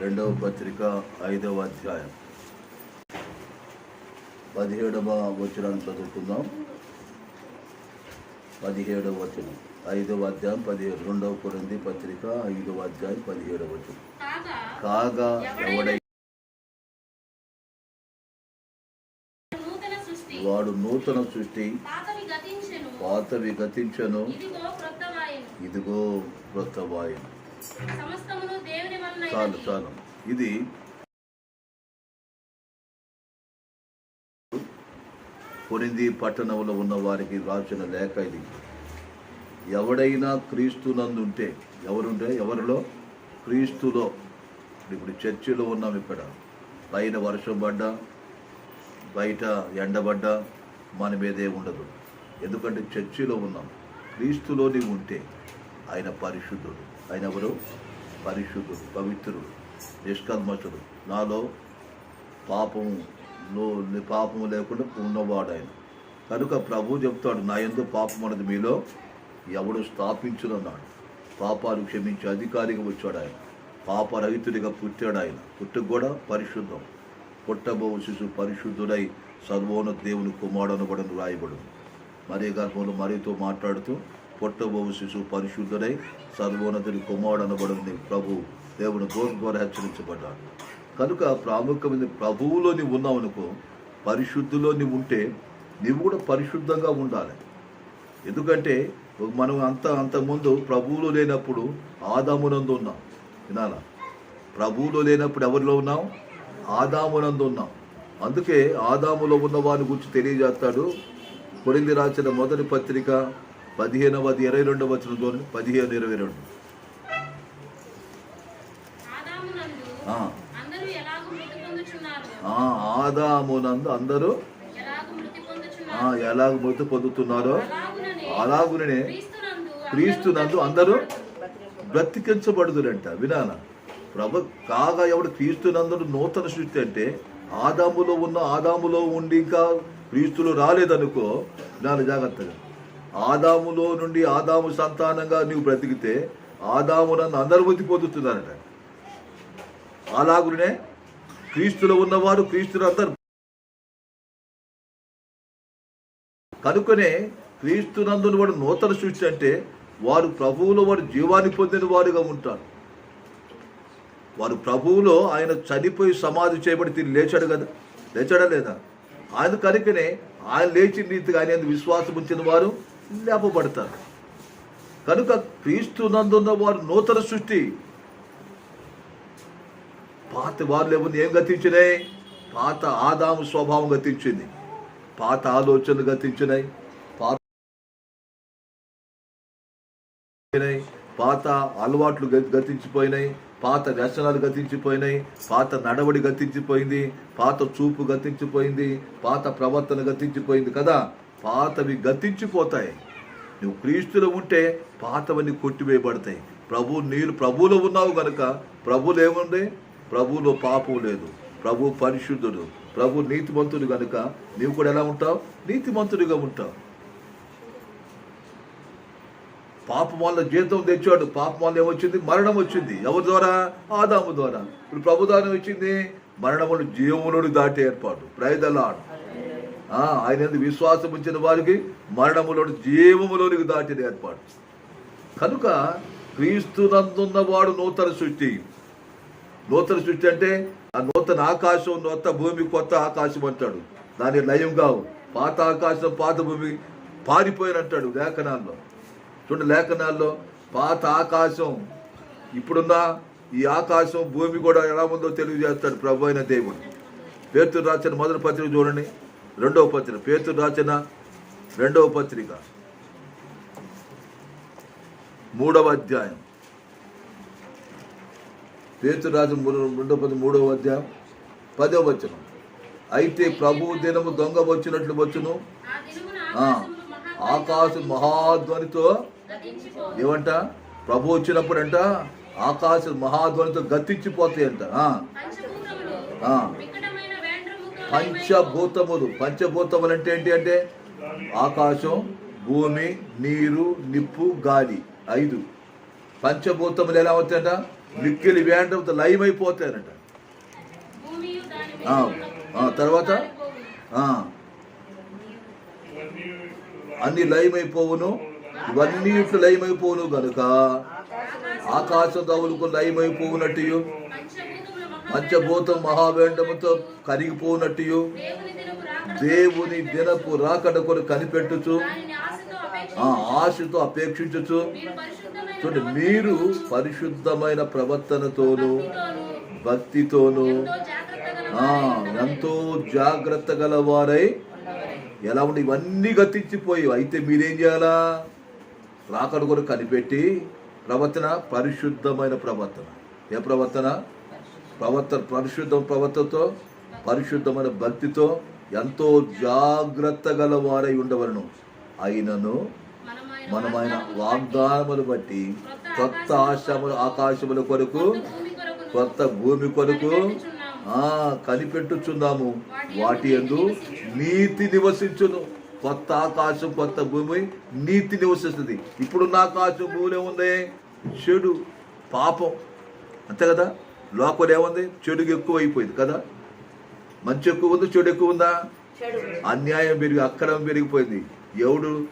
రెండవ పత్రిక ఐదవ అధ్యాయం. పదిహేడవ వచనాన్ని చదువుకుందాం. పదిహేడవ వచనం. ఐదవ అధ్యాయం పదిహేడు రెండవ కొరింది పత్రిక ఐదవ అధ్యాయం పదిహేడవ వచనం. కాగా ఎవడై వాడు నూతన సృష్టి పాతవి గతించెను. ఇదిగో క్రొత్త చాలు చాలు. ఇది కొరింది పట్టణంలో ఉన్న వారికి రాసిన లేఖ ఇది. ఎవడైనా క్రీస్తు నందుంటే ఎవరుంటే ఎవరిలో? క్రీస్తులో. ఇప్పుడు చర్చిలో ఉన్నాం ఇక్కడ. పైన వర్షం పడ్డా బయట ఎండబడ్డా మన మీదే ఉండదు. ఎందుకంటే చర్చిలో ఉన్నాం. క్రీస్తులో నీవు ఉంటే ఆయన పరిశుద్ధుడు. ఆయన ఎవరు? పరిశుద్ధుడు పవిత్రుడు నిష్కల్మషుడు. నాలో పాపము పాపం పాపము లేకుండా ఉన్నవాడు ఆయన కనుక ప్రభు చెప్తాడు నా ఎందు పాపం అన్నది మీలో ఎవడు స్థాపించునన్నాడు. పాపాలు క్షమించే అధికారిగా వచ్చాడు ఆయన పాపరహితుడిగా పుట్టాడు ఆయన పుట్టుకు కూడా పరిశుద్ధం. పుట్టబో శిశు పరిశుద్ధుడై సర్వోన్నత దేవుని కుమారుడు కూడా రాయబడు మరీ గర్భంలో మరీతో మాట్లాడుతూ పుట్టబో శిశు పరిశుద్ధుడై సర్వోన్నతుడి కుమారుడు అనబడింది ప్రభు. దేవుని గోరు హెచ్చరించబడ్డాడు. కనుక ప్రాముఖ్యమైన ప్రభువులో నీవు ఉన్నావు అనుకో పరిశుద్ధిలో నీవు ఉంటే నీవు కూడా పరిశుద్ధంగా ఉండాలి. ఎందుకంటే మనం అంత అంతకుముందు ప్రభువులో లేనప్పుడు ఆదామునందు ఉన్నాం. వినాలా? ప్రభువులో లేనప్పుడు ఎవరిలో ఉన్నాం? ఆదామునందు ఉన్నాం. అందుకే ఆదాములో ఉన్న వారి గురించి తెలియజేస్తాడు. కొరింది రాసిన మొదటి పత్రిక పదిహేనవది ఇరవై రెండవ వచ్చిన చూడండి. పదిహేను ఇరవై రెండు. ఆదామునందు అందరూ ఎలాగూ మృతి పొందుతున్నారో అలాగునే క్రీస్తునందు క్రీస్తునందు అందరూ బ్రతికించబడుదురంట. వినాల? ప్రభు కాగా ఎవడు క్రీస్తునందుడు నూతన సృష్టి అంటే ఆదాములో ఉన్న ఆదాములో ఉండి ఇంకా క్రీస్తులు రాలేదనుకో వినాలి జాగ్రత్తగా? ఆదాములో నుండి ఆదాము సంతానంగా నీవు బ్రతికితే ఆదామునందు అందరూ మృతి పొందుతున్నారట అలాగునే క్రీస్తులో ఉన్నవారు క్రీస్తులు అందరు కనుకనే క్రీస్తునందుని వాడు నూతన సృష్టి అంటే వారు ప్రభువులో వాడు జీవాన్ని పొందిన వారుగా ఉంటారు వారు ప్రభువులో ఆయన చనిపోయి సమాధి చేయబడి తిరిగి లేచాడు కదా. లేచాడా లేదా? ఆయన కనుకనే ఆయన లేచిన రీతిగా ఆయన విశ్వాసం ఉంచిన వారు లేపబడతారు కనుక క్రీస్తు నందున్న వారు నూతన సృష్టి. పాత వారు లేవని ఏం గతించినాయి? పాత ఆదాము స్వభావం గతించింది. పాత ఆలోచనలు గతించినాయి. పాత పాత అలవాట్లు గతించిపోయినాయి. పాత వ్యసనాలు గతించిపోయినాయి. పాత నడవడి గతించిపోయింది. పాత చూపు గతించిపోయింది. పాత ప్రవర్తన గతించిపోయింది కదా? పాతవి గతించిపోతాయి. నువ్వు క్రీస్తులో ఉంటే పాతవన్నీ కొట్టివేయబడతాయి. ప్రభు నీళ్ళు ప్రభువులో ఉన్నావు కనుక ప్రభువులో ఏముంది? ప్రభువులో పాపం లేదు. ప్రభు పరిశుద్ధుడు. ప్రభు నీతిమంతుడు కనుక నీవు కూడా ఎలా ఉంటావు? నీతిమంతుడిగా ఉంటావు. పాపం వల్ల జీతం తెచ్చాడు. పాపం వల్ల ఏమొచ్చింది? మరణం వచ్చింది. ఎవరి ద్వారా? ఆదాము ద్వారా. ఇప్పుడు ప్రభు ద్వారా వచ్చింది మరణములు జీవమునుడు దాటి ఏర్పాటు. ప్రైదలాడు ఆయన విశ్వాసం ఉంచిన వారికి మరణములో జీవములోనికి దాటిన ఏర్పాటు. కనుక క్రీస్తునందున్న వాడు నూతన సృష్టి. నూతన సృష్టి అంటే ఆ నూతన ఆకాశం నూతన భూమి కొత్త ఆకాశం అంటాడు. దాని లయం కావు. పాత ఆకాశం పాత భూమి పారిపోయినంటాడు లేఖనాల్లో. చూడండి లేఖనాల్లో పాత ఆకాశం ఇప్పుడున్న ఈ ఆకాశం భూమి కూడా ఎలా ఉందో తెలియజేస్తాడు ప్రభు అయిన దేవుడు. పేరుతో రాసిన మొదటి పత్రిక చూడండి. రెండవ పత్రిక. పేతురు రాసిన రెండవ పత్రిక. మూడవ అధ్యాయం. పేతురు రాసిన రెండవ పత్రిక మూడవ అధ్యాయం పదవ వచనం. అయితే ప్రభు దినము దొంగ వచ్చినట్లు వచ్చును. ఆకాశ ఆకాశం మహాధ్వనితో ఏమంట? ప్రభు అంట ఆకాశం మహాధ్వనితో గతించిపోతాయంట. పంచభూతములు. పంచభూతములు అంటే ఏంటి అంటే ఆకాశం భూమి నీరు నిప్పు గాలి. ఐదు. పంచభూతములు ఎలా అవుతాయంట? మిక్కిలి వేండంతో లయమైపోతారట తర్వాత? అన్ని లయమైపోవును. ఇవన్నీ ఇట్లు లయమైపోవును గనుక. ఆకాశం దవులకు లయమైపోవునట్టు. పంచభూతం మహావేండముతో కరిగిపోనట్టు దేవుని దినపు రాకడ కొరకు కనిపెట్టుచు. ఆశతో ఆ ఆశతో అపేక్షించచ్చు మీరు పరిశుద్ధమైన చూడండి మీరు పరిశుద్ధమైన ప్రవర్తనతోను భక్తితోనూ భక్తితోను ఎంతో జాగ్రత్తగా ఎంతో జాగ్రత్త గలవారై ఎలా ఉండి ఇవన్నీ గతించిపోయి అయితే మీరేం చేయాలా? రాకడ కొరకు కనిపెట్టి ప్రవర్తన పరిశుద్ధమైన ప్రవర్తన. ఏ ప్రవర్తన? ప్రవర్త పరిశుద్ధ ప్రవర్తతో పరిశుద్ధమైన భక్తితో ఎంతో జాగ్రత్త గలవారై ఉండవలను. అయినను మనమైన వాగ్దానములు బట్టి కొత్త ఆశములు ఆకాశముల కొరకు కొత్త భూమి కొరకు కనిపెట్టుచున్నాము. ఆ కనిపెట్టుచున్నాము. వాటి ఎందు నీతి నివసించును. కొత్త ఆకాశం కొత్త భూమి నీతి నివసిస్తుంది. ఇప్పుడున్న ఆకాశం భూమిలో ఉంది చెడు పాపం. అంతే కదా? లోకం ఏముంది? చెడుగు ఎక్కువ అయిపోయింది కదా? మంచి ఎక్కువ ఉంది? చెడు ఎక్కువ ఉందా? అన్యాయం పెరిగి అక్రమం పెరిగిపోయింది. ఎవడు?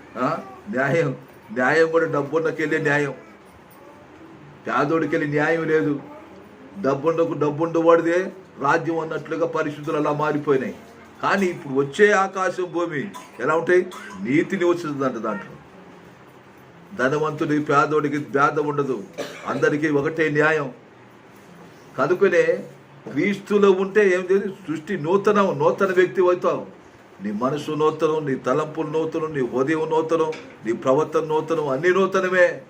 న్యాయం. న్యాయం కూడా డబ్బున్నకెళ్ళే న్యాయం. పేదోడికి వెళ్ళి న్యాయం లేదు. డబ్బుండకు డబ్బుండవాడిదే రాజ్యం అన్నట్లుగా పరిస్థితులు అలా మారిపోయినాయి. కానీ ఇప్పుడు వచ్చే ఆకాశం భూమి ఎలా ఉంటాయి? నీతి నివసిస్తుందంట దాంట్లో. ధనవంతుడి పేదోడికి భేదం ఉండదు. అందరికీ ఒకటే న్యాయం. కనుకనే క్రీస్తులో ఉంటే ఏం తెలియదు సృష్టి నూతనం నూతన వ్యక్తి అవుతావు. నీ మనసు నూతనం నీ తలంపులు నూతనం నీ హృదయం నూతనం నీ ప్రవర్తన నూతనం అన్ని నూతనమే.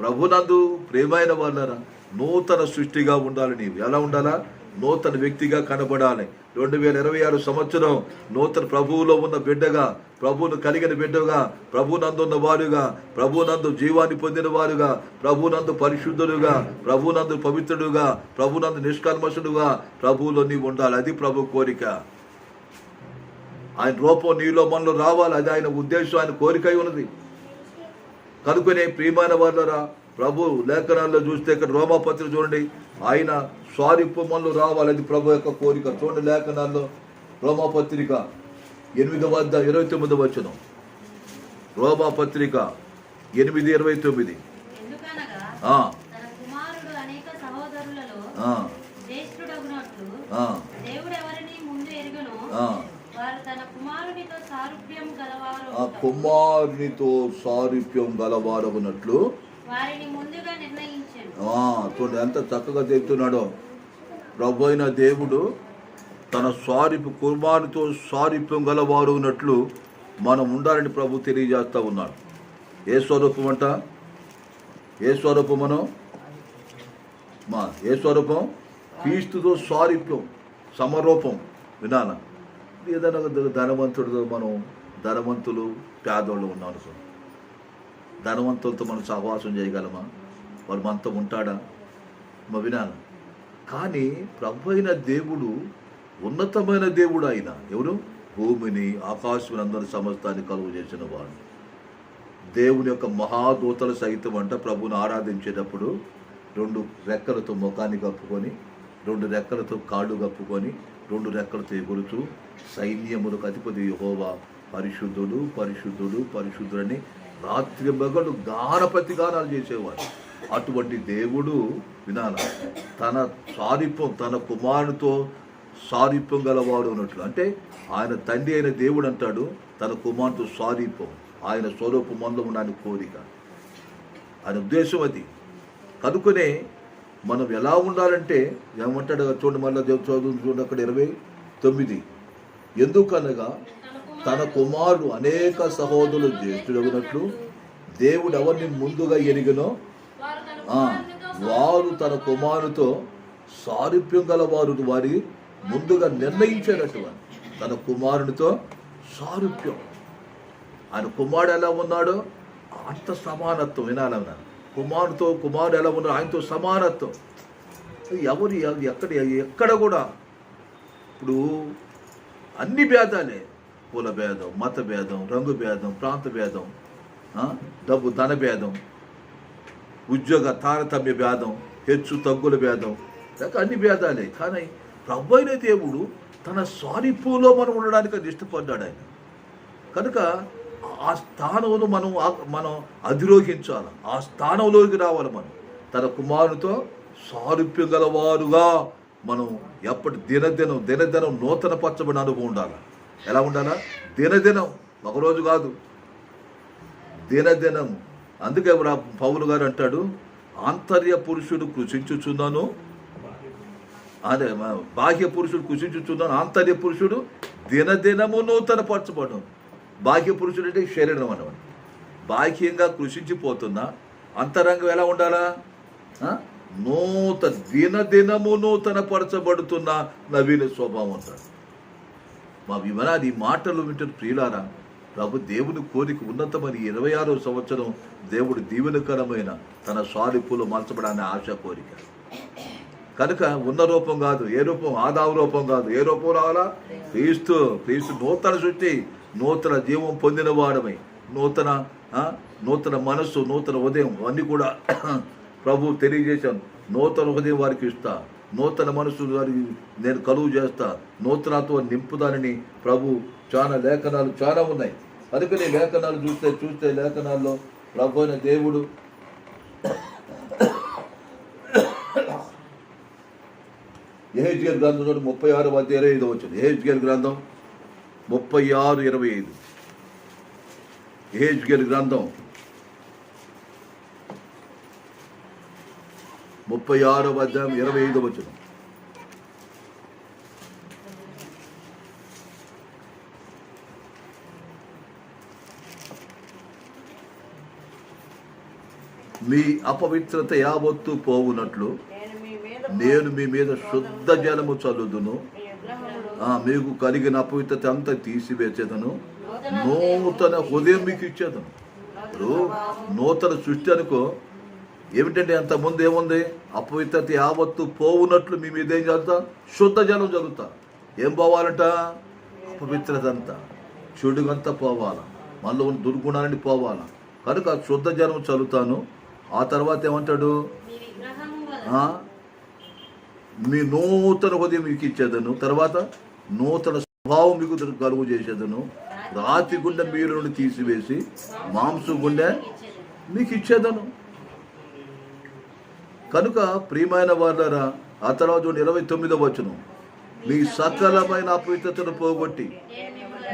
ప్రభునందు ప్రేమైన వాళ్ళరా నూతన సృష్టిగా ఉండాలి నీవు. ఎలా ఉండాలా? నూతన వ్యక్తిగా కనబడాలి. రెండు వేల ఇరవై ఆరు సంవత్సరం నూతన ప్రభువులో ఉన్న బిడ్డగా ప్రభువును కలిగిన బిడ్డగా ప్రభునందున్న వారుగా ప్రభునందు జీవాన్ని పొందిన వారుగా ప్రభునందు పరిశుద్ధుడుగా ప్రభునందు పవిత్రుడుగా ప్రభునందు నిష్కల్మషుడుగా ప్రభువులో నీవు ఉండాలి. అది ప్రభు కోరిక. ఆయన రూపం నీలో మనలో రావాలి. అది ఆయన ఉద్దేశం ఆయన కోరికై ఉన్నది. కనుకనే ప్రియమైన వాళ్ళరా ప్రభు లేఖనాల్లో చూస్తే ఇక్కడ రోమాపత్రి చూడండి. ఆయన స్వారిప్పు మనలో రావాలి అది ప్రభు యొక్క కోరిక. చూడండి లేఖనాల్లో రోమాపత్రిక ఎనిమిది వద్ద ఇరవై తొమ్మిది వచ్చును రోమాపత్రిక ఎనిమిది ఇరవై తొమ్మిది. కుమారునితో సారూప్యం గలవారు చూడండి ఎంత చక్కగా చెప్తున్నాడో. ప్రభు అయిన దేవుడు తన సారిపు కుమారుతో సారిప్యం గలవారు ఉన్నట్లు మనం ఉండాలని ప్రభు తెలియజేస్తూ ఉన్నాడు. ఏ స్వరూపం అంట? ఏ స్వరూపం మనం మా ఏ స్వరూపం? క్రీస్తుతో సారిప్యం సమరూపం. వినాలా ఏదైనా ధనవంతుడితో మనం ధనవంతులు పేదోళ్ళు ఉన్నాను సార్. ధనవంతులతో మనం సహవాసం చేయగలమా? వారు మనతో ఉంటాడా? మా వినాలి. కానీ ప్రభు అయిన దేవుడు ఉన్నతమైన దేవుడు ఆయన. ఎవరు? భూమిని ఆకాశం అందరి సమస్తాన్ని కలుగు చేసిన వాడు. దేవుని యొక్క మహాదూతలు సహితం అంట ప్రభుని ఆరాధించేటప్పుడు రెండు రెక్కలతో ముఖాన్ని కప్పుకొని రెండు రెక్కలతో కాళ్ళు కప్పుకొని రెండు రెక్కలతో ఎగురుతూ సైన్యములకు అధిపతి యహోవా పరిశుద్ధుడు పరిశుద్ధుడు పరిశుద్ధుడని రాత్రి మగడు గానపతి గానాలు చేసేవాడు. అటువంటి దేవుడు వినాల. తన సారీప్యం తన కుమారునితో సారీప్యం గలవాడు అన్నట్లు. అంటే ఆయన తండ్రి అయిన దేవుడు అంటాడు తన కుమారుతో సారీప్యం ఆయన స్వరూపు మందం ఉండని కోరిక. ఆయన ఉద్దేశం అది. కనుకనే మనం ఎలా ఉండాలంటే ఏమంటాడు చూడండి మళ్ళీ చదువు చూడండి అక్కడ ఇరవై తొమ్మిది. ఎందుకనగా తన కుమారుడు అనేక సహోదరులు జ్యేష్ఠుడగినట్లు దేవుడు ఎవరిని ముందుగా ఎరిగినో వారు తన కుమారుతో సారూప్యం గల వారు వారి ముందుగా నిర్ణయించారట తన కుమారునితో సారూప్యం. ఆయన కుమారుడు ఎలా ఉన్నాడో అంత సమానత్వం వినాలన్నా. కుమారుతో కుమారుడు ఎలా ఉన్నాడో ఆయనతో సమానత్వం. ఎవరు ఎక్కడ ఎక్కడ కూడా ఇప్పుడు అన్ని భేదాలే. కుల భేదం మత భేదం రంగు భేదం ప్రాంత భేదం డబ్బు ధన భేదం ఉద్యోగ తారతమ్య భేదం హెచ్చు తగ్గుల భేదం లేక అన్ని భేదాలే. కానీ ప్రభు అయిన దేవుడు తన స్వారిపులో మనం ఉండడానికి అది ఇష్టపడ్డాడు ఆయన. కనుక ఆ స్థానంలో మనం మనం అధిరోహించాలి. ఆ స్థానంలోకి రావాలి మనం. తన కుమారునితో సారూప్యం గలవారుగా మనం ఎప్పటి దినదినం దినదినం నూతన పరచబడిన అనుభవం ఉండాలి. ఎలా ఉండాలా? దినదినం ఒకరోజు కాదు. దినదినం. అందుకే ఇప్పుడు పౌలు గారు అంటాడు ఆంతర్య పురుషుడు కృషించుచున్నాను. అదే మా బాహ్య పురుషుడు కృషించుచున్నాను. ఆంతర్య పురుషుడు దినదినము నూతన పరచబడడం బాహ్య పురుషుడు అంటే శరీరం అనమాట బాహ్యంగా కృషించిపోతున్నా అంతరంగం ఎలా ఉండాలా? నూతన నూత దినదినము నూతన పరచబడుతున్న నవీన స్వభావం అంటాడు. మా విమనాది మాటలు వింటున్న ప్రియులారా ప్రభు దేవుని కోరిక ఉన్నతమని ఇరవై ఆరో సంవత్సరం దేవుడు దీవెనకరమైన తన సాలిపులు మార్చబడాలనే ఆశ కోరిక. కనుక ఉన్న రూపం కాదు ఏ రూపం? ఆదావు రూపం కాదు. ఏ రూపం రావాలా? క్రీస్తు క్రీస్తు నూతన సృష్టి నూతన జీవం పొందిన వాడమై. నూతన నూతన మనస్సు నూతన ఉదయం అన్నీ కూడా ప్రభు తెలియజేశాను నూతన ఉదయం వారికి ఇస్తా. నూతన మనసు నేను కలుగు చేస్తా. నూతనతో నింపుదానని ప్రభు చాలా లేఖనాలు చాలా ఉన్నాయి. అందుకని లేఖనాలు చూస్తే చూస్తే లేఖనాల్లో ప్రభు అయిన దేవుడు ఏహెచ్కేల్ గ్రంథం చూడండి ముప్పై ఆరు మధ్య ఇరవై ఐదు వచ్చింది ఏహెచ్కేల్ గ్రంథం ముప్పై ఆరు ఇరవై ఐదు. ఏహెచ్కేల్ గ్రంథం ముప్పై ఆరో అధ్యాయం ఇరవై ఐదు వచ్చిన మీ అపవిత్రత యావత్తు పోవునట్లు నేను మీ మీద శుద్ధ జలము చల్లుదును. మీకు కలిగిన అపవిత్రత అంతా తీసివేసేదను నూతన హృదయం మీకు ఇచ్చేదను. నూతన సృష్టి అనుకో. ఏమిటంటే అంత ముందు ఏముంది? అపవిత్రత యావత్తు పోవునట్లు మీ మీద ఏం చల్లుతా శుద్ధ జలం చల్లుతా ఏం పోవాలంట? అపవిత్రత అంతా చెడుగంతా పోవాలా. మనలో ఉన్న దుర్గుణాలని పోవాలా. కనుక శుద్ధ జలం చల్లుతాను ఆ తర్వాత ఏమంటాడు? మీ నూతన హృదయం మీకు ఇచ్చేదను. తర్వాత నూతన స్వభావం మీకు కలుగు చేసేదను. రాతి గుండె మీరు నుండి తీసివేసి మాంసు గుండె మీకు ఇచ్చేదను. కనుక ప్రియమైన వారులరా ఆ తర్వాత ఇరవై తొమ్మిదో వచనం. మీ సకలమైన అపవిత్రతను పోగొట్టి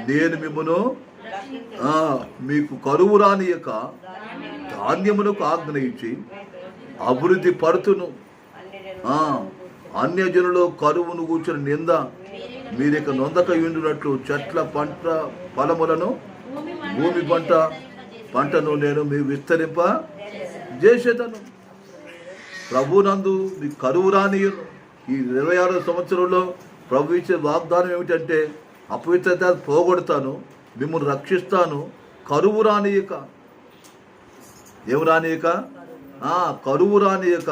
నేను మిమ్మను మీకు కరువు రానియక ధాన్యమునకు ఆజ్ఞ అభివృద్ధి పడుతును అన్యజనులో కరువును కూర్చుని నింద మీరిక నొందక ఉండినట్లు చెట్ల పంట ఫలములను భూమి పంట పంటను నేను మీ విస్తరింప చేసేదను ప్రభునందు మీ కరువు రానియను ఈ ఇరవై ఆరో సంవత్సరంలో ప్రభు ఇచ్చే వాగ్దానం ఏమిటంటే అపవిత్రత పోగొడతాను మిమ్మల్ని రక్షిస్తాను కరువు రానియక. ఏం రానియక? కరువు రానియక.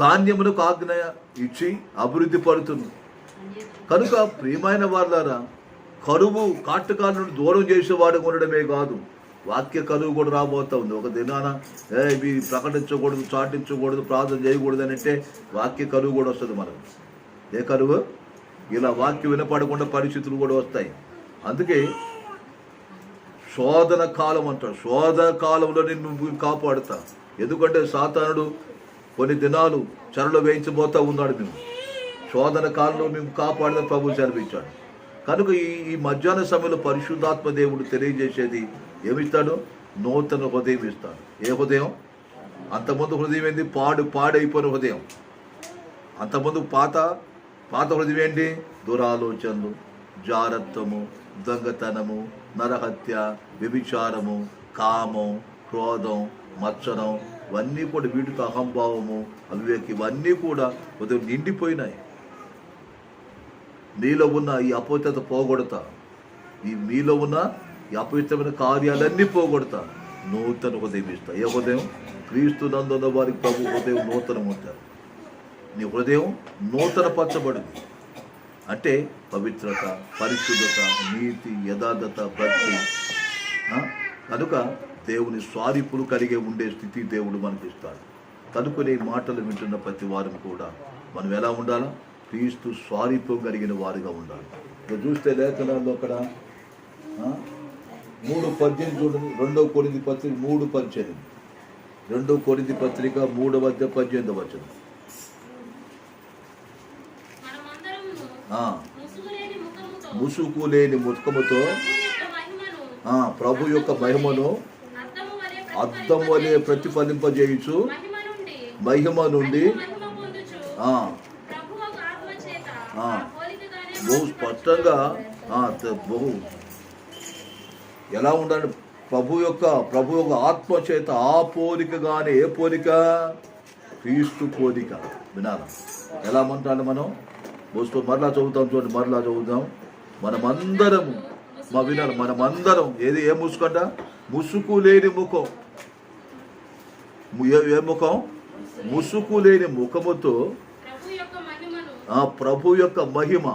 ధాన్యములకు ఆజ్ఞ ఇచ్చి అభివృద్ధి పడుతుంది కనుక ప్రియమైన వాళ్ళారా కరువు కాటకాల నుండి దూరం చేసేవాడు ఉండడమే కాదు. వాక్య కరువు కూడా రాబోతా ఉంది. ఒక దినాన ఏ ఇవి ప్రకటించకూడదు చాటించకూడదు ప్రార్థన చేయకూడదు అని అంటే వాక్య కరువు కూడా వస్తుంది మనకు. ఏ కరువు ఇలా వాక్యం వినపడకుండా పరిస్థితులు కూడా వస్తాయి. అందుకే శోధన కాలం అంటాడు. శోధన కాలంలో నేను కాపాడుతా. ఎందుకంటే సాతానుడు కొన్ని దినాలు చెరలో వేయించబోతా ఉన్నాడు మేము శోధన కాలంలో మేము కాపాడిన ప్రభు చనిపించాడు కనుక ఈ ఈ మధ్యాహ్న సమయంలో పరిశుద్ధాత్మ దేవుడు తెలియజేసేది ఏమిస్తాడు? నూతన హృదయం ఇస్తాడు. ఏ హృదయం? అంతకుముందు హృదయం ఏంది? పాడు పాడైపోయిన హృదయం. అంతకుముందు పాత పాత హృదయం ఏంటి? దురాలోచనలు జారత్వము దొంగతనము నరహత్య వ్యభిచారము కామం క్రోధం మచ్చనం ఇవన్నీ కూడా వీటితో అహంభావము అవివేకి ఇవన్నీ కూడా ఉదయం నిండిపోయినాయి. నీలో ఉన్న ఈ అపోతత పోగొడతా. ఈ మీలో ఉన్న ఈ అపవిత్రమైన కార్యాలన్నీ పోగొడతా. నూతన హృదయం ఇస్తా. ఏ హృదయం? క్రీస్తు నందున్న వారికి ప్రభు హృదయం నూతనం ఉంటారు నీ హృదయం నూతన పచ్చబడింది అంటే పవిత్రత పరిశుద్ధత నీతి యథార్థత భక్తి. కనుక దేవుని స్వారీపులు కలిగే ఉండే స్థితి దేవుడు మనకి ఇస్తాడు కనుకొని మాటలు వింటున్న ప్రతి వారం కూడా మనం ఎలా ఉండాలా? క్రీస్తు స్వారీత్వం కలిగిన వారుగా ఉండాలి. ఇక్కడ చూస్తే లేఖనాల్లో అక్కడ మూడు పద్దెనిమిది చూడండి రెండవ కొరింది పత్రిక మూడు పద్దెనిమిది. రెండవ కొరింది పత్రిక మూడవ అధ్యాయం పద్దెనిమిది వచ్చిన ముసుగు లేని ముఖముతో ప్రభు యొక్క మహిమను అద్దం వలె ప్రతిఫలింపజేయుచు మహిమ నుండి బహు స్పష్టంగా బహు ఎలా ఉండాలి? ప్రభు యొక్క ప్రభు యొక్క ఆత్మ చేత ఆ పోలికగానే ఏ పోలిక? క్రీస్తు పోలిక. వినాల. ఎలా ఉండాలి మనం? వస్తూ మరలా చదువుతాం చూడండి మరలా చదువుతాం మనమందరము మా వినాలి మనమందరం. ఏది? ఏ మూసుకంట? ముసుకు లేని ముఖం. ఏ ముఖం? ముసుకు లేని ముఖముతో ప్రభు యొక్క మహిమ.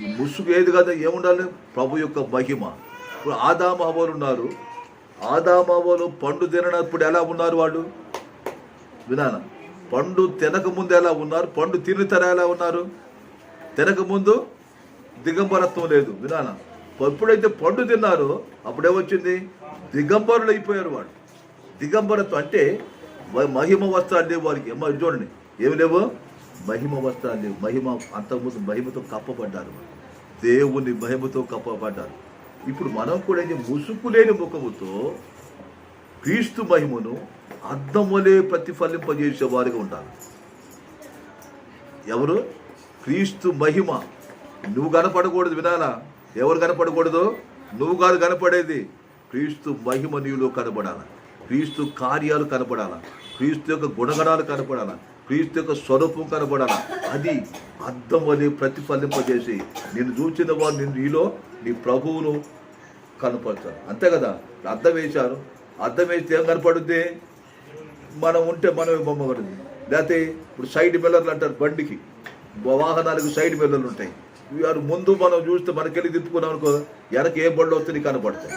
ఈ ముసుగు ఏది కదా? ఏముండాలి? ప్రభు యొక్క మహిమ. ఇప్పుడు ఆదామావోలు ఉన్నారు. ఆదామావోలు పండు తిననప్పుడు ఎలా ఉన్నారు వాళ్ళు? వినాన పండు తినక ముందు ఎలా ఉన్నారు? పండు తిని తర ఎలా ఉన్నారు? తినక ముందు దిగంబరత్వం లేదు. వినాన ఎప్పుడైతే పండు తిన్నారో అప్పుడేమొచ్చింది? దిగంబరులు అయిపోయారు వాళ్ళు. దిగంబరత్వం అంటే మహిమ వస్త్రాలు లేవు వారికి ఏమో చూడండి. ఏమి లేవు? మహిమ వస్త్రాలు లేవు. మహిమ అంతకుముందు మహిమతో కప్పబడ్డారు దేవుని మహిమతో కప్పబడ్డారు. ఇప్పుడు మనం కూడా ఇది ముసుగు లేని ముఖముతో క్రీస్తు మహిమను అద్దం వలె ప్రతిఫలింపజేసే వారిగా ఉండాలి. ఎవరు? క్రీస్తు మహిమ. నువ్వు కనపడకూడదు వినాలా? ఎవరు కనపడకూడదు? నువ్వు కాదు కనపడేది. క్రీస్తు మహిమ నీలో కనపడాల క్రీస్తు కార్యాలు కనపడాల క్రీస్తు యొక్క గుణగణాలు కనపడాల క్రీస్తు యొక్క స్వరూపం కనపడాల అది అర్థం వలె ప్రతిఫలింపజేసి నేను చూచిన వారు నేను నీలో నీ ప్రభువును కనపడతారు అంతే కదా? అర్థం వేశారు? అర్థం వేస్తే ఏం కనపడుద్ది? మనం ఉంటే మనమే బొమ్మ పడుతుంది లేకపోతే ఇప్పుడు సైడ్ మిల్లర్లు అంటారు బండికి. వాహనాలకు సైడ్ మిల్లర్లు ఉంటాయి. వారు ముందు మనం చూస్తే మనకెళ్ళి తిప్పుకున్నాం అనుకో వెనక ఏ బండ్లు వస్తుంది కనపడతాయి.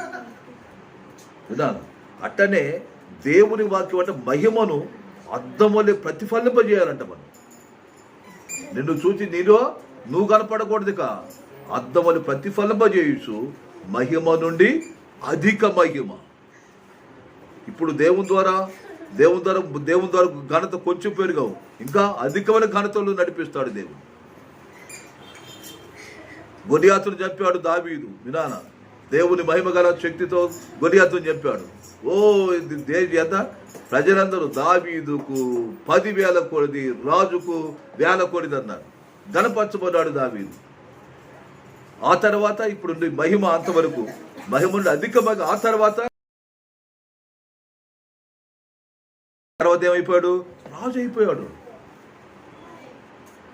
విధానం అట్టనే దేవుని వాక్యం అంటే మహిమను అద్దం వల్లే ప్రతిఫలింపజేయాలంట మనం నిన్ను చూసి నీలో నువ్వు కనపడకూడదు కా అద్దం వల్ల ప్రతిఫలింపజేయచ్చు మహిమ నుండి అధిక మహిమ. ఇప్పుడు దేవుని ద్వారా దేవుని ద్వారా దేవుని ద్వారా ఘనత కొంచెం పెరిగావు. ఇంకా అధికమైన ఘనతలు నడిపిస్తాడు దేవుడు. గొడియాతును చెప్పాడు దావీదు వినాన? దేవుని మహిమ గల శక్తితో గొడియాతును చెప్పాడు ఓ దేవి ఎంత ప్రజలందరూ దావీదుకు పదివేల కొడిది రాజుకు వేల కొడిది అన్నారు. గణపరచబడ్డాడు దావీదు. ఆ తర్వాత ఇప్పుడు మహిమ అంతవరకు. మహిమ నుండి అధిక మహిమ ఆ తర్వాత. తర్వాత ఏమైపోయాడు? రాజు అయిపోయాడు.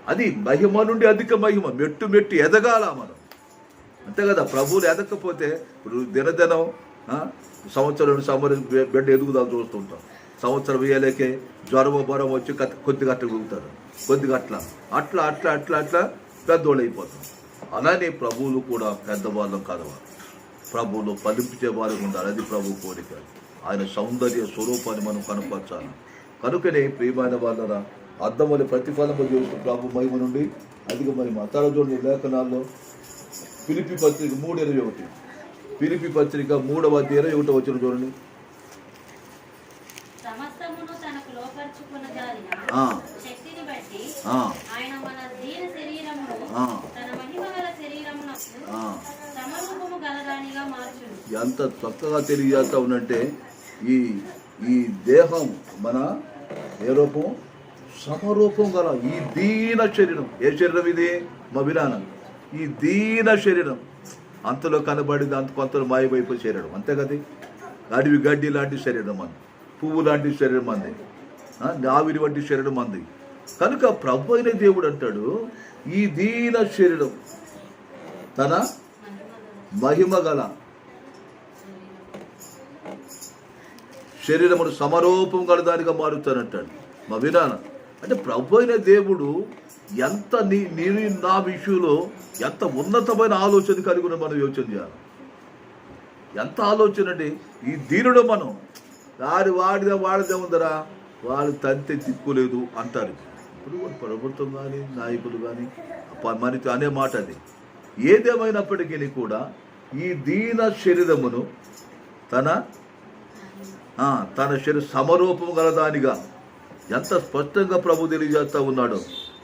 అది మహిమ నుండి అధిక మహిమ మెట్టు మెట్టు ఎదగాల మనం. అంతే కదా ప్రభువులు ఎదకపోతే ఇప్పుడు దినదినం ఆ, సంవత్సరం సంవత్సరం బిడ్డ ఎదుగుదల చూస్తుంటాం సంవత్సరం వేయలేకే జ్వరం బరం వచ్చి కత్- కొద్దిగా అట్లా ఎదుగుతారు కొద్దిగా అట్లా అట్లా అట్లా అట్లా అట్లా పెద్దోళ్ళు అయిపోతాం అలానే ప్రభువులు కూడా పెద్దవాళ్ళం కదవాలి ప్రభువులు ఫలించే వారు ఉండాలి. అది ప్రభు కోరిక. ఆయన సౌందర్య స్వరూపాన్ని మనం కనపరచాలి. కనుకనే ప్రియమైన వాళ్ళరా అర్థమని ప్రతిఫలము చేస్తూ ప్రభు మహిమ నుండి అధిక మరి మతాల చూడండి లేఖనాల్లో పిలిపి పత్రిక మూడు ఇరవై ఒకటి. పిలిపి పత్రిక మూడవ అధ్యాయం ఒకటి వచ్చిన చూడండి. ఎంత చక్కగా తెలియజేస్తా ఉందంటే ఈ ఈ దేహం మన ఏ రూపం? సమరూపం గల ఈ దీన శరీరం. ఏ శరీరం ఇది? మా విధానం ఈ దీన శరీరం. అంతలో కనబడి దాంతో కొంతలో మాయమైపోయి శరీరం. అంతే కదా? అడవి గడ్డి లాంటి శరీరం మంది పువ్వు లాంటి శరీరం మంది ఆవిరి వంటి శరీరం మంది కనుక ప్రభు అయిన దేవుడు అంటాడు ఈ దీన శరీరం తన మహిమ గల శరీరమును సమరూపం గల దానిగా మారుతానంటాడు. మా విధానం అంటే ప్రభు అయిన దేవుడు ఎంత నీ నేను నా విషయంలో ఎంత ఉన్నతమైన ఆలోచన కలిగి ఉన్న మనం యోచన చేయాలి. ఎంత ఆలోచన అండి ఈ దీనుడు మనం వాడి వాడిదా వాడిదే ఉందరా వాళ్ళు తంతే తిప్పులేదు అంటారు ఇప్పుడు ప్రభుత్వం కానీ నాయకులు కానీ మనకి అనే మాట అది. ఏదేమైనప్పటికీ కూడా ఈ దీన శరీరమును తన తన శరీర సమరూపం గలదానిగా ఎంత స్పష్టంగా ప్రభు తెలియజేస్తూ ఉన్నాడు.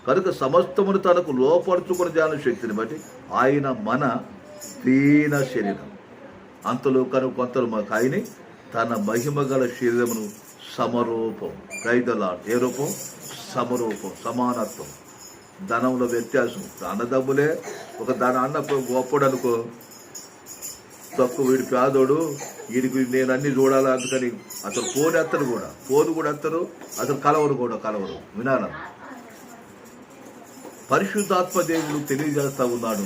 కనుక సమస్తమును తనకు లోపరుచుకుని జాను శక్తిని బట్టి ఆయన మన దీన శరీరం. అంతలో కను కొంతలు మాకు ఆయన తన మహిమ గల శరీరమును సమరూపం. కైదలా ఏ రూపం? సమరూపం సమానత్వం. ధనంలో వ్యత్యాసం. అన్నదమ్ములే ఒక దాని అన్న గొప్పడు అనుకో తక్కువ వీడి పేదోడు వీడికి నేను అన్ని చూడాలి అందుకని అతను ఫోన్ ఎత్తను కూడా. ఫోన్ కూడా ఎత్తరు అతను కలవరు కూడా కలవరు వినాలను పరిశుద్ధాత్మ దేవుడు తెలియజేస్తా ఉన్నాడు.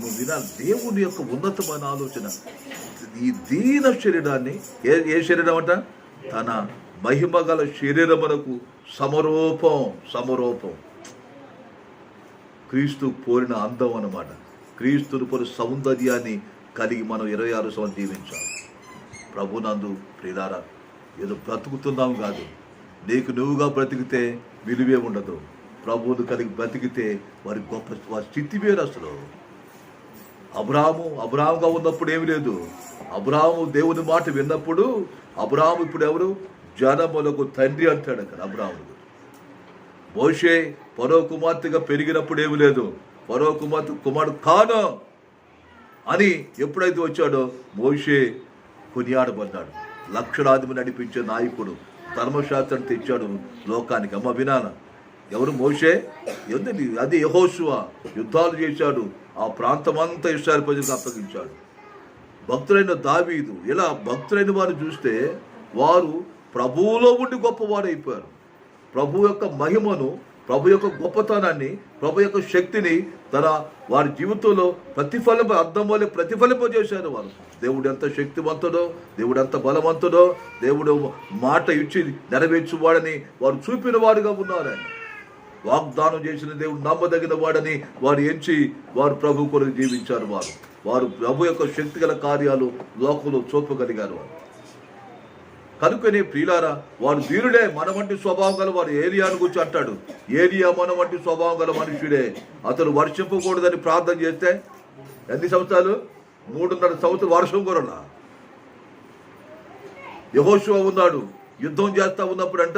నువ్వు వినా దేవుని యొక్క ఉన్నతమైన ఆలోచన. ఈ దీన శరీరాన్ని ఏ ఏ శరీరం అంట? తన మహిమ గల శరీరమునకు సమరూపం సమరూపం. క్రీస్తు పోలిన అందం అన్నమాట. క్రీస్తుని పోలి సౌందర్యాన్ని కలిగి మనం ఇరవై ఆరు సంవత్సరం జీవించాలి. ప్రభునందు ప్రియులారా ఏదో బ్రతుకుతున్నాం కాదు. నీకు నువ్వుగా బ్రతికితే విలువే ఉండదు. ప్రభువును కలిగి బ్రతికితే వారి గొప్ప వారి స్థితి వేరు అసలు. అబ్రాహము అబ్రాహంగా ఉన్నప్పుడు ఏమి లేదు. అబ్రాహము దేవుని మాట విన్నప్పుడు అబ్రాహం ఇప్పుడు ఎవరు? జనములకు తండ్రి అంటాడు అక్కడ అబ్రాహ్ముడు మోషే పరో కుమార్తెగా పెరిగినప్పుడు ఏమి లేదు. పరో కుమార్తె కుమారుడు కాను అని ఎప్పుడైతే వచ్చాడో మోషే కొనియాడబడ్డాడు. లక్షలాది నడిపించే నాయకుడు ధర్మశాస్త్రం తెచ్చాడు లోకానికి. అమ్మ వినాన? ఎవరు మోషే? ఎందుకు? అది యహోశువ యుద్ధాలు చేశాడు. ఆ ప్రాంతమంతా ఇస్రాయల్ ప్రజలకు అప్పగించాడు. భక్తులైన దావీదు ఇలా భక్తులైన వారు చూస్తే వారు ప్రభువులో ఉండి గొప్పవాడైపోయారు. ప్రభు యొక్క మహిమను ప్రభు యొక్క గొప్పతనాన్ని ప్రభు యొక్క శక్తిని తన వారి జీవితంలో ప్రతిఫలింప అర్థం వల్ల ప్రతిఫలింపజేశారు వారు. దేవుడు ఎంత శక్తివంతుడో దేవుడు ఎంత బలవంతుడో దేవుడు మాట ఇచ్చి నెరవేర్చువాడని వారు చూపిన వారుగా ఉన్నారు వాగ్దానం చేసిన దేవుడు నమ్మదగిన వాడని వారు ఎంచి వారు ప్రభు కొరకు జీవించారు వారు. వారు ప్రభు యొక్క శక్తి గల కార్యాలు లోకంలో చూపగలిగారు వారు. కనుకనే ప్రియులారా వారు వీరుడే మన వంటి స్వభావం గల వారు. ఏలియాను గురించి అంటాడు. ఏలియా మన వంటి స్వభావం గల మనుషుడే అతను వర్షింపకూడదని ప్రార్థన చేస్తే ఎన్ని సంవత్సరాలు? మూడున్నర సంవత్సరాలు వర్షం కొరలా. యహోశివ ఉన్నాడు. యుద్ధం చేస్తా ఉన్నప్పుడంట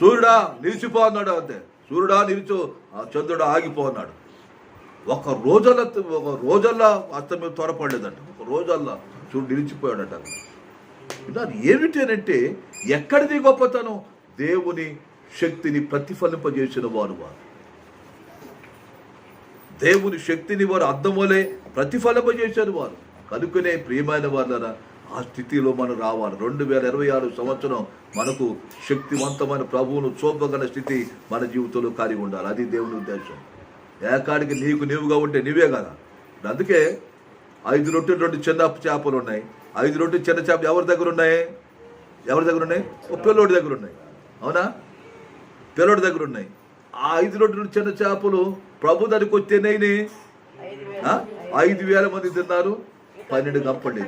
సూర్యుడా నిలిచిపో అన్నాడు అంతే సూర్యుడా నిలిచో ఆ చంద్రుడు ఆగిపోన్నాడు. ఒక రోజల ఒక రోజల్లా అస్తమయం త్వరపడలేదంట. ఒక రోజల్లా చూడు నిలిచిపోయాడట. విన్నారు ఏమిటనంటే ఎక్కడిది గొప్పతనం? దేవుని శక్తిని ప్రతిఫలింపజేసిన వారు వారు. దేవుని శక్తిని వారు అర్థం వలె ప్రతిఫలింపజేశారు వారు. కనుకనే ప్రియమైన వాళ్ళరా ఆ స్థితిలో మనం రావాలి. రెండు వేల ఇరవై ఆరు సంవత్సరం మనకు శక్తివంతమైన ప్రభువును చూపగల స్థితి మన జీవితంలో కలిగి ఉండాలి. అది దేవుని ఉద్దేశం. ఏకాడికి నీకు నీవుగా ఉంటే నీవే కదా. అందుకే ఐదు రొట్టెలు రెండు చిన్న చేపలు ఉన్నాయి. ఐదు రొట్టెలు చిన్న చేపలు ఎవరి దగ్గర ఉన్నాయి? ఎవరి దగ్గర ఉన్నాయి? ఓ పిల్లోడి దగ్గర ఉన్నాయి. అవునా? పిల్లోడి దగ్గర ఉన్నాయి. ఆ ఐదు రొట్టెలు చిన్న చేపలు ప్రభు దగ్గరికి వస్తే ఐదు వేల మంది తిన్నారు పన్నెండు గంపండి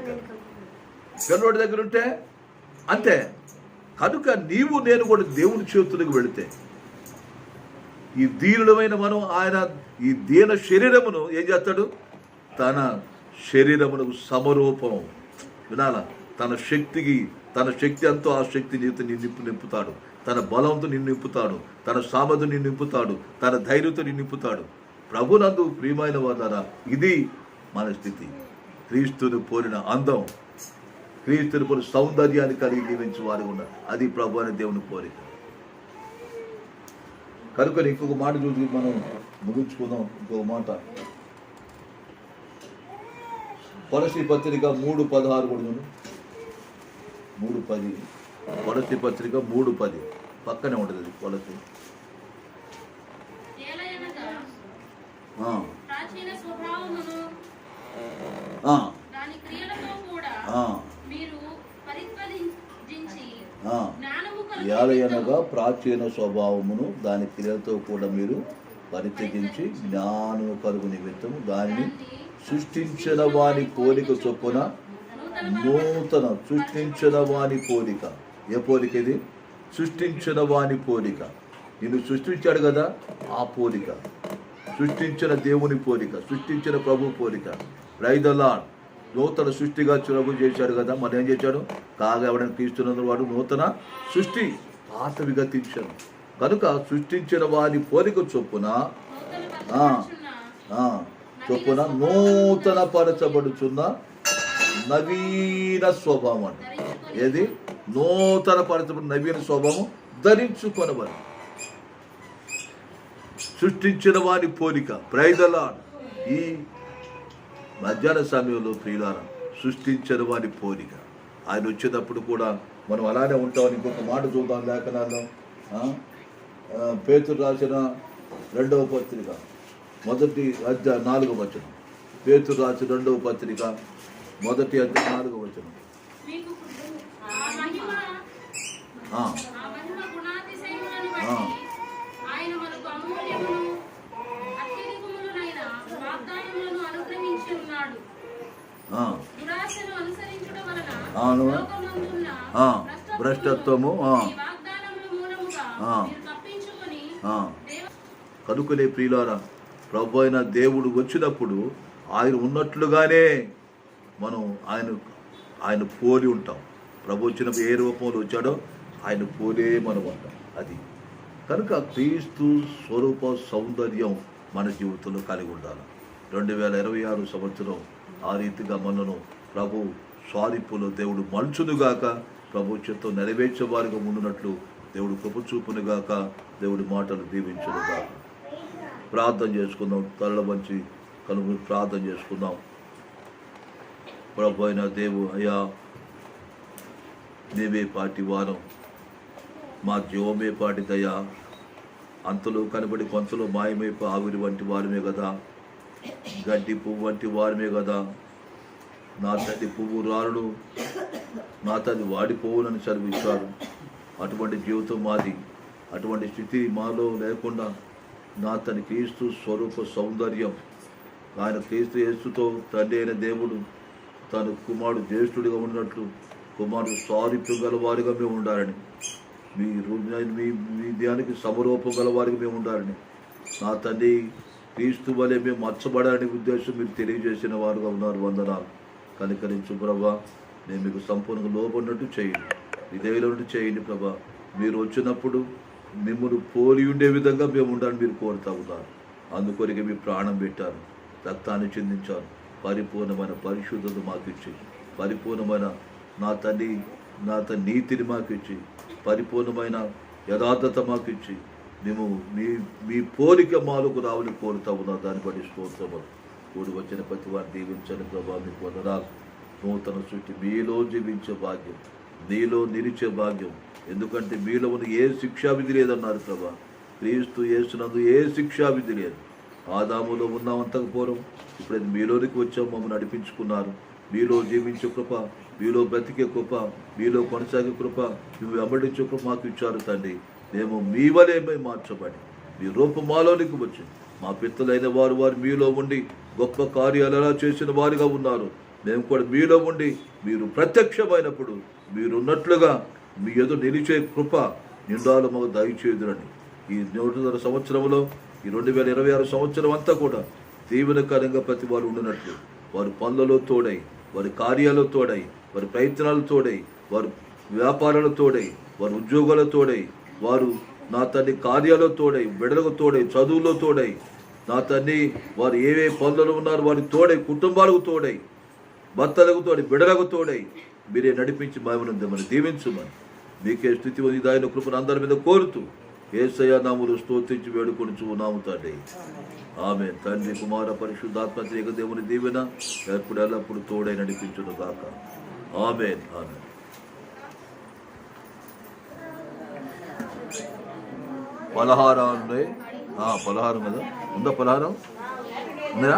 పిల్లోడి దగ్గర ఉంటే? అంతే. కనుక నీవు నేను కూడా దేవుని చేతులకు వెళితే ఈ దీనుడమైన మనం ఆయన ఈ దీన శరీరమును ఏం చేస్తాడు? తన శరీరమునకు సమరూపం. వినాల? తన శక్తికి తన శక్తి అంతా ఆ శక్తి నీతో నింపు నింపుతాడు. తన బలంతో నిన్ను నింపుతాడు. తన సామర్థ్యం నిన్ను నింపుతాడు. తన ధైర్యంతో నిన్ను నింపుతాడు. ప్రభునందు ప్రియమైన వారా ఇది మన స్థితి. క్రీస్తుని పోలిన అందం. క్రీస్తుని పోలిన సౌందర్యాన్ని కలిగి జీవించి వారు ఉన్నారు అది ప్రభు అనే దేవుని కోరిక. కనుక ఇంకొక మాట చూసి మనం ముగించుకుందాం. ఇంకొక మాట. పొలసి పత్రిక మూడు పదహారు కూడా. మూడు పది. పొలసి పత్రిక మూడు పది. పక్కనే ఉంటుంది అది పొలసి ఏలయనగా ఆ, ప్రాచీన స్వభావమును ఆ, దాని క్రియలతో కూడా ఆ, మీరు పరిత్వజించి ఆ. జ్ఞానము కలుగు ఏలయనగా ప్రాచీన స్వభావమును దాని క్రియలతో కూడా మీరు పరిత్యజించి జ్ఞానము కలుగు నిమిత్తము దానిని సృష్టించిన వాని కోరిక చొప్పున నూతన సృష్టించిన వాని పోలిక. ఏ పోలిక ఇది? సృష్టించిన వాని పోలిక. నిన్ను సృష్టించాడు కదా ఆ పోలిక. సృష్టించిన దేవుని పోలిక సృష్టించిన ప్రభు పోలిక. రైదలాడ్ నూతన సృష్టిగా చురగు చేశాడు కదా మరి ఏం చేశాడు? కాగా ఎవడని క్రీస్తున్నందు వాడు నూతన సృష్టి పాత తీర్చాడు కనుక సృష్టించిన వారి పోలిక చొప్పున ఆ. చొప్పున నూతన పరచబడుచున్న నవీన స్వభావం అంట ఏది? నూతన పరచబడిన నవీన స్వభావం ధరించుకొనవరు సృష్టించిన వారి పోలిక ప్రైదలా ఈ మధ్యాహ్న సమయంలో ప్రియులార సృష్టించిన వారి పోలిక. ఆయన వచ్చేటప్పుడు కూడా మనం అలానే ఉంటామని ఇంకొక మాట చూద్దాం లేఖనాల్లో. పేతురు రాసిన రెండవ పత్రిక మొదటి అధ్యాయ నాలుగవ వచనం. పేతురు రాసిన రెండవ పత్రిక మొదటి అధ్యాయ నాలుగవ వచనం మీకు ఆ మహిమ ఆ, ఆ మహిమ గుణాతిశయములను ఆ. బట్టి ఆయన మనకు అమూల్యమును అత్యధికములైన వాగ్దానములను అనుగ్రహించి ఉన్నాడు ఆ, దురాశను అనుసరించడం వలన అవును. లోకమందున్న ఆ, భ్రష్టత్వము, ఆ. ఈ వాగ్దానముల మూలముగా ఆ. మీరు తప్పించుకొని ఆ. దేవ కనుకనే ప్రియులారా ప్రభు అయిన దేవుడు వచ్చినప్పుడు ఆయన ఉన్నట్లుగానే మనం ఆయన ఆయన పోలి ఉంటాం. ప్రభు వచ్చినప్పుడు ఏ రూపంలో వచ్చాడో ఆయన పోలే మనం ఉంటాం. అది. కనుక క్రీస్తు స్వరూప సౌందర్యం మన జీవితంలో కలిగి ఉండాలి. రెండు వేల ఇరవై ఆరు సంవత్సరం ఆ రీతిగా మనను ప్రభు స్వారిపులో దేవుడు మలుచునుగాక ప్రభు చిత్తం నెరవేర్చే వారిగా ఉండునట్లు దేవుడు కృప చూపునుగాక దేవుడి మాటలు దీవించునుగాక ప్రార్థన చేసుకుందాం తరల మంచి కలుగు ప్రార్థన చేసుకుందాం. ప్రభు అయిన దేవు అయ్యా నీవే పాటి వారం. మా జీవమే పాటి అంతలో కనబడి కొంతలో మాయమైపు ఆవిరి వంటి వారమే కదా గడ్డి పువ్వు వంటి వారమే కదా నా తది పువ్వు రారుడు నా తది వాడిపోవునని చదివిస్తారు అటువంటి జీవితం మాది. అటువంటి స్థితి మాలో లేకుండా నా తన క్రీస్తు స్వరూప సౌందర్యం. ఆయన క్రీస్తు యేసుతో తండ్రి అయిన దేవుడు తను కుమారుడు జ్యేష్ఠుడిగా ఉన్నట్లు కుమారుడు సారూప్యం గలవారిగా మేము ఉండాలని. మీ మీ మీ ధ్యానికి సమరూపం గలవారిగా మేము ఉండాలని. నా తండ్రి క్రీస్తు వలె మేము మచ్చబడాలని ఉద్దేశం మీరు తెలియజేసిన వారుగా ఉన్నారు. వందనాలు. కనికరించు ప్రభా. నేను మీకు సంపూర్ణంగా లోపడినట్టు చేయండి. విధేయులన్నట్టు చేయండి ప్రభా. మీరు వచ్చినప్పుడు మిమ్మల్ని పోలి ఉండే విధంగా మేము ఉండాలని మీరు కోరుతా ఉన్నారు. అందుకొరికి మీ ప్రాణం పెట్టారు రక్తాన్ని చెందించారు పరిపూర్ణమైన పరిశుద్ధత మాకు ఇచ్చి పరిపూర్ణమైన నా తల్లి నా తన నీతిని మాకు ఇచ్చి పరిపూర్ణమైన యథార్థత మాకు ఇచ్చి మేము మీ మీ పోలిక మాలకు రావాలని కోరుతా ఉన్నారు దాన్ని బట్టి స్తోత్రము కూడి వచ్చిన ప్రతి వారిని దీవించని ప్రభావ మీకు వందనాలు నూతన సృష్టి మీలో జీవించే భాగ్యం నీలో నిలిచే భాగ్యం. ఎందుకంటే మీలో ఉన్న ఏ శిక్షావిధి లేదన్నారు ప్రభా. క్రీస్తు యేసునందు ఏ శిక్షావిధి లేదు. ఆదాములో ఉన్నామంతకు పూర్వం. ఇప్పుడు అది మీలోనికి వచ్చాం మమ్మల్ని నడిపించుకున్నారు. మీలో జీవించే కృప మీలో బ్రతికే కృప మీలో కొనసాగే కృప నువ్వు వెంబడించే కృప మాకు ఇచ్చారు తండ్రి. మేము మీ వలేమై మార్చబడి మీ రూపం మాలోనికి వచ్చి మా పిత్తలైన వారు వారు మీలో ఉండి గొప్ప కార్యాలు ఎలా చేసిన వారిగా ఉన్నారు. మేము కూడా మీలో ఉండి మీరు ప్రత్యక్షమైనప్పుడు మీరున్నట్లుగా మీ ఎదురు నిలిచే కృప నిండాలు మాకు దయచేదురని ఈ నూట సంవత్సరంలో ఈ రెండు వేల ఇరవై ఆరు సంవత్సరం అంతా కూడా తీవ్రకరంగా ప్రతి వారు ఉండినట్లు. వారి పనులలో తోడై వారి కార్యాలు తోడై వారి ప్రయత్నాలు తోడై వారి వ్యాపారాలు తోడై వారి ఉద్యోగాల తోడై వారు నా తల్లి కార్యాలు తోడై బిడలకు తోడై చదువులో తోడై నా తన్ని వారు ఏవే పనులలో ఉన్నారు వారికి తోడై కుటుంబాలకు తోడై భర్తలకు తోడై బిడలకు తోడై మీరే నడిపించి మాయమని దీవించమని మీకే స్థితి ఉంది దాని కృపను అందరి మీద కోరుతూ ఏసయ నాములు స్తోత్రించి వేడుకొని ఉన్నాము తండ్రి. ఆమె తండ్రి కుమార పరిశుద్ధాత్మ త్రేక దేవుని దీవెన ఎప్పుడు ఎల్లప్పుడు తోడై నడిపించును కాక ఆమె ఆమె పలహారం ఉన్నాయి. పలహారం కదా? ఉందా పొలారం ఉందా?